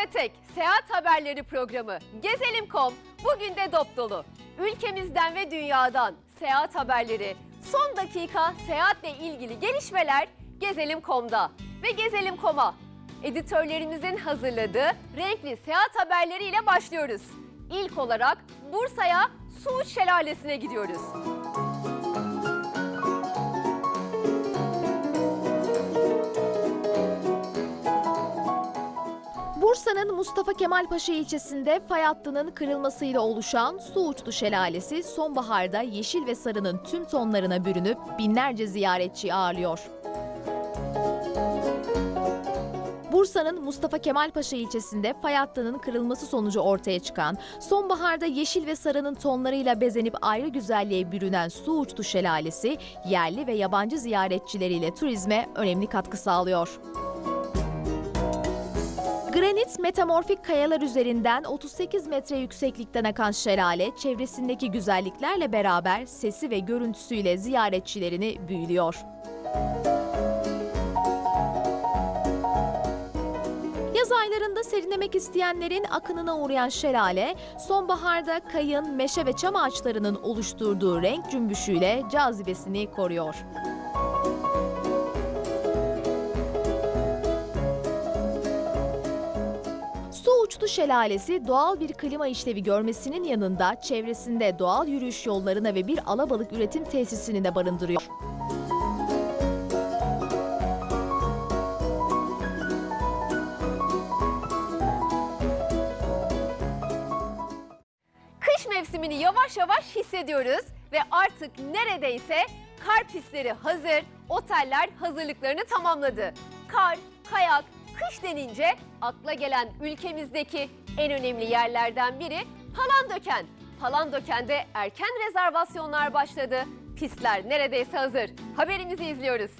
ve tek seyahat haberleri programı Gezelim.com bugün de dop dolu. Ülkemizden ve dünyadan seyahat haberleri, son dakika seyahatle ilgili gelişmeler Gezelim.com'da ve Gezelim.com'a editörlerimizin hazırladığı renkli seyahat haberleriyle başlıyoruz. İlk olarak Bursa'ya Suud Şelalesi'ne gidiyoruz. Bursa'nın Mustafa Kemal Paşa ilçesinde fay hattının kırılmasıyla oluşan Su Uçtu Şelalesi sonbaharda yeşil ve sarının tüm tonlarına bürünüp binlerce ziyaretçi ağırlıyor. Bursa'nın Mustafa Kemal Paşa ilçesinde fay hattının kırılması sonucu ortaya çıkan, sonbaharda yeşil ve sarının tonlarıyla bezenip ayrı güzelliğe bürünen Su Uçtu Şelalesi, yerli ve yabancı ziyaretçileriyle turizme önemli katkı sağlıyor. Granit metamorfik kayalar üzerinden 38 metre yükseklikten akan şelale çevresindeki güzelliklerle beraber sesi ve görüntüsüyle ziyaretçilerini büyülüyor. Yaz aylarında serinlemek isteyenlerin akınına uğrayan şelale, sonbaharda kayın, meşe ve çam ağaçlarının oluşturduğu renk cümbüşüyle cazibesini koruyor. Uçtu Şelalesi doğal bir klima işlevi görmesinin yanında çevresinde doğal yürüyüş yollarına ve bir alabalık üretim tesisini de barındırıyor. Kış mevsimini yavaş yavaş hissediyoruz ve artık neredeyse kar pistleri hazır, oteller hazırlıklarını tamamladı. Kar, kayak, kış denince akla gelen ülkemizdeki en önemli yerlerden biri Palandöken. Palandöken'de erken rezervasyonlar başladı. Pistler neredeyse hazır. Haberimizi izliyoruz.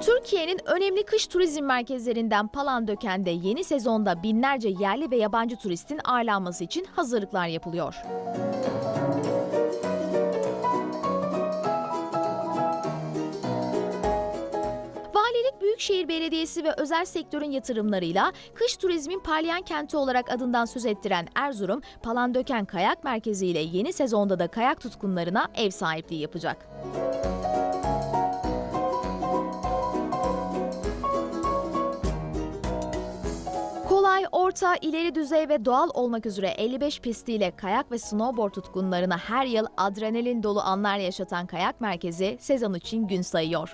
Türkiye'nin önemli kış turizm merkezlerinden Palandöken'de yeni sezonda binlerce yerli ve yabancı turistin ağırlanması için hazırlıklar yapılıyor. Valilik Büyükşehir Belediyesi ve özel sektörün yatırımlarıyla kış turizmin parlayan kenti olarak adından söz ettiren Erzurum, Palandöken Kayak Merkezi ile yeni sezonda da kayak tutkunlarına ev sahipliği yapacak. Kolay, orta, ileri düzey ve doğal olmak üzere 55 pistiyle kayak ve snowboard tutkunlarına her yıl adrenalin dolu anlar yaşatan kayak merkezi sezon için gün sayıyor.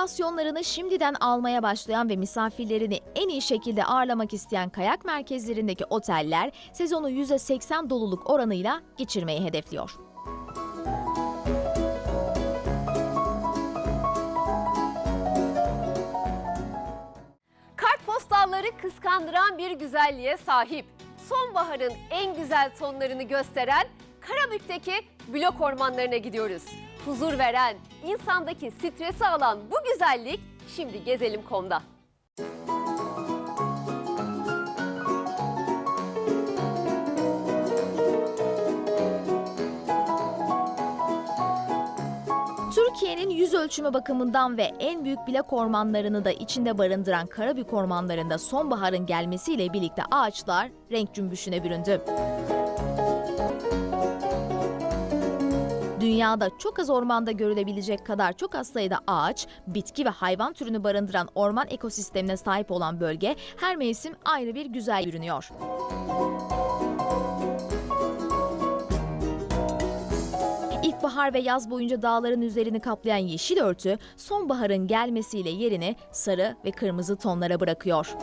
Rezervasyonlarını şimdiden almaya başlayan ve misafirlerini en iyi şekilde ağırlamak isteyen kayak merkezlerindeki oteller sezonu %80 doluluk oranıyla geçirmeyi hedefliyor. Kartpostalları kıskandıran bir güzelliğe sahip. Sonbaharın en güzel tonlarını gösteren Karabük'teki blok ormanlarına gidiyoruz. Huzur veren, insandaki stresi alan bu güzellik şimdi gezelim.com'da. Türkiye'nin yüz ölçümü bakımından ve en büyük bilek ormanlarını da içinde barındıran Karabük ormanlarında sonbaharın gelmesiyle birlikte ağaçlar renk cümbüşüne büründü. Dünyada çok az ormanda görülebilecek kadar çok az sayıda ağaç, bitki ve hayvan türünü barındıran orman ekosistemine sahip olan bölge her mevsim ayrı bir güzel görünüyor. İlkbahar ve yaz boyunca dağların üzerini kaplayan yeşil örtü sonbaharın gelmesiyle yerini sarı ve kırmızı tonlara bırakıyor.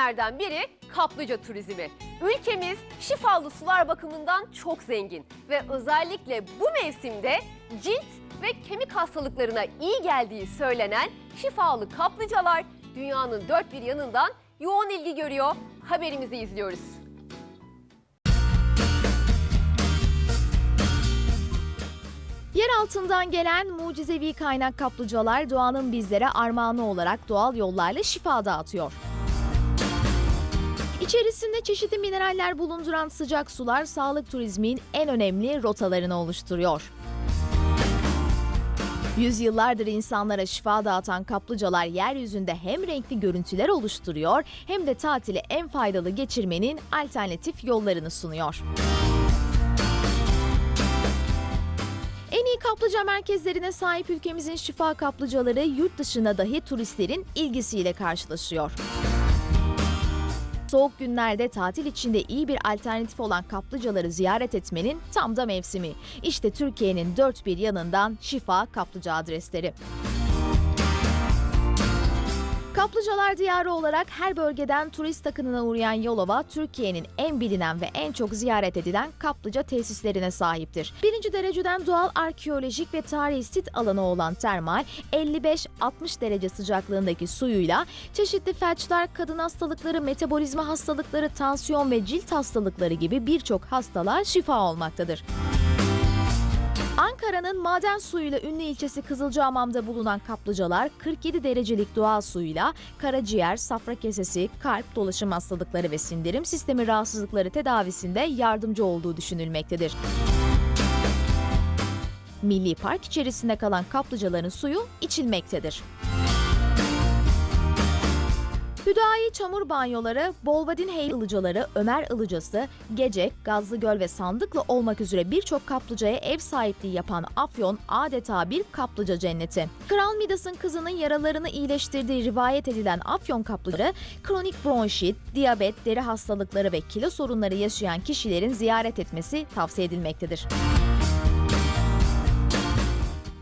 Turizmlerden biri kaplıca turizmi. Ülkemiz şifalı sular bakımından çok zengin ve özellikle bu mevsimde cilt ve kemik hastalıklarına iyi geldiği söylenen şifalı kaplıcalar dünyanın dört bir yanından yoğun ilgi görüyor. Haberimizi izliyoruz. Yer altından gelen mucizevi kaynak kaplıcalar doğanın bizlere armağanı olarak doğal yollarla şifa dağıtıyor. İçerisinde çeşitli mineraller bulunduran sıcak sular sağlık turizmin en önemli rotalarını oluşturuyor. Yüzyıllardır insanlara şifa dağıtan kaplıcalar yeryüzünde hem renkli görüntüler oluşturuyor hem de tatili en faydalı geçirmenin alternatif yollarını sunuyor. En iyi kaplıca merkezlerine sahip ülkemizin şifa kaplıcaları yurt dışına dahi turistlerin ilgisiyle karşılaşıyor. Soğuk günlerde tatil içinde iyi bir alternatif olan kaplıcaları ziyaret etmenin tam da mevsimi. İşte Türkiye'nin dört bir yanından şifa kaplıca adresleri. Kaplıcalar diyarı olarak her bölgeden turist akınına uğrayan Yolova, Türkiye'nin en bilinen ve en çok ziyaret edilen kaplıca tesislerine sahiptir. Birinci dereceden doğal arkeolojik ve tarihi sit alanı olan termal, 55-60 derece sıcaklığındaki suyuyla çeşitli felçler, kadın hastalıkları, metabolizma hastalıkları, tansiyon ve cilt hastalıkları gibi birçok hastalığa şifa olmaktadır. Ankara'nın maden suyuyla ünlü ilçesi Kızılcahamam'da bulunan kaplıcalar 47 derecelik doğal suyuyla karaciğer, safra kesesi, kalp, dolaşım hastalıkları ve sindirim sistemi rahatsızlıkları tedavisinde yardımcı olduğu düşünülmektedir. Milli Park içerisinde kalan kaplıcaların suyu içilmektedir. Hüdayi çamur banyoları, Bolvadin Hey ılıcaları, Ömer ılıcası, Gecek, Gazlıgöl ve Sandıklı olmak üzere birçok kaplıcaya ev sahipliği yapan Afyon adeta bir kaplıca cenneti. Kral Midas'ın kızının yaralarını iyileştirdiği rivayet edilen Afyon kaplıcaları, kronik bronşit, diyabet, deri hastalıkları ve kilo sorunları yaşayan kişilerin ziyaret etmesi tavsiye edilmektedir.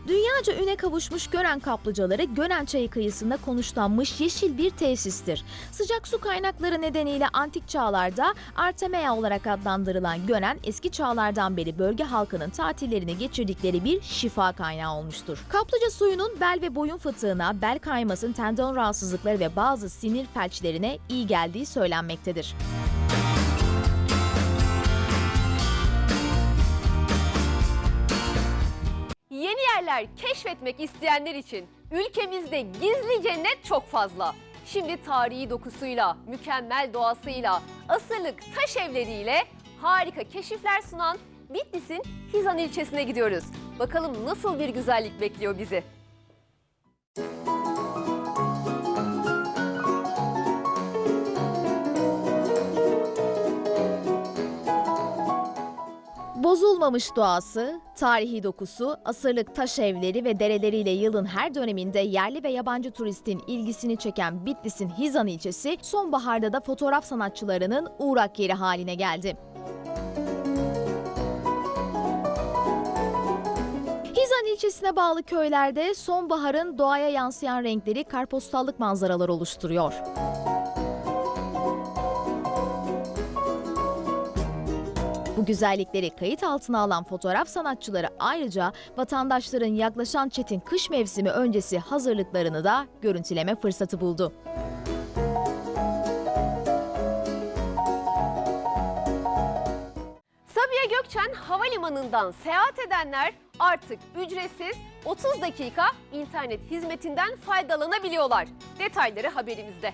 Dünyaca üne kavuşmuş Gören kaplıcaları Gönen Çayı kıyısında konuşlanmış yeşil bir tesistir. Sıcak su kaynakları nedeniyle antik çağlarda Artemia olarak adlandırılan Gönen eski çağlardan beri bölge halkının tatillerini geçirdikleri bir şifa kaynağı olmuştur. Kaplıca suyunun bel ve boyun fıtığına, bel kaymasın, tendon rahatsızlıkları ve bazı sinir felçlerine iyi geldiği söylenmektedir. Yeni yerler keşfetmek isteyenler için ülkemizde gizli cennet çok fazla. Şimdi tarihi dokusuyla, mükemmel doğasıyla, asırlık taş evleriyle harika keşifler sunan Bitlis'in Hizan ilçesine gidiyoruz. Bakalım nasıl bir güzellik bekliyor bizi. Bozulmamış doğası, tarihi dokusu, asırlık taş evleri ve dereleriyle yılın her döneminde yerli ve yabancı turistin ilgisini çeken Bitlis'in Hizan ilçesi sonbaharda da fotoğraf sanatçılarının uğrak yeri haline geldi. Hizan ilçesine bağlı köylerde sonbaharın doğaya yansıyan renkleri karpostallık manzaralar oluşturuyor. Bu güzellikleri kayıt altına alan fotoğraf sanatçıları ayrıca vatandaşların yaklaşan çetin kış mevsimi öncesi hazırlıklarını da görüntüleme fırsatı buldu. Sabiha Gökçen Havalimanı'ndan seyahat edenler artık ücretsiz 30 dakika internet hizmetinden faydalanabiliyorlar. Detayları haberimizde.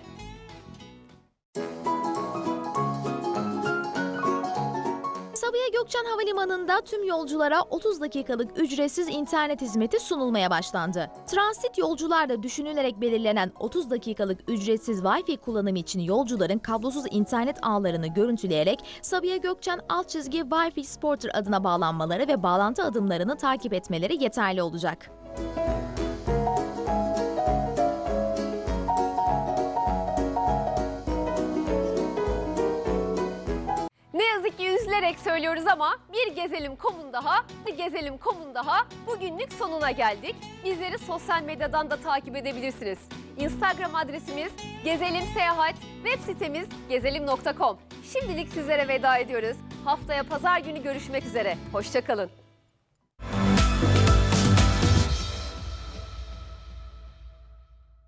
Sabiha Gökçen Havalimanı'nda tüm yolculara 30 dakikalık ücretsiz internet hizmeti sunulmaya başlandı. Transit yolcularda düşünülerek belirlenen 30 dakikalık ücretsiz Wi-Fi kullanımı için yolcuların kablosuz internet ağlarını görüntüleyerek Sabiha Gökçen alt çizgi Wi-Fi Sporter adına bağlanmaları ve bağlantı adımlarını takip etmeleri yeterli olacak. Ki üzülerek söylüyoruz ama bir gezelim komun daha, bir gezelim komun daha bugünlük sonuna geldik. Bizleri sosyal medyadan da takip edebilirsiniz. Instagram adresimiz Gezelim Seyahat, web sitemiz gezelim.com. Şimdilik sizlere veda ediyoruz. Haftaya pazar günü görüşmek üzere. Hoşçakalın.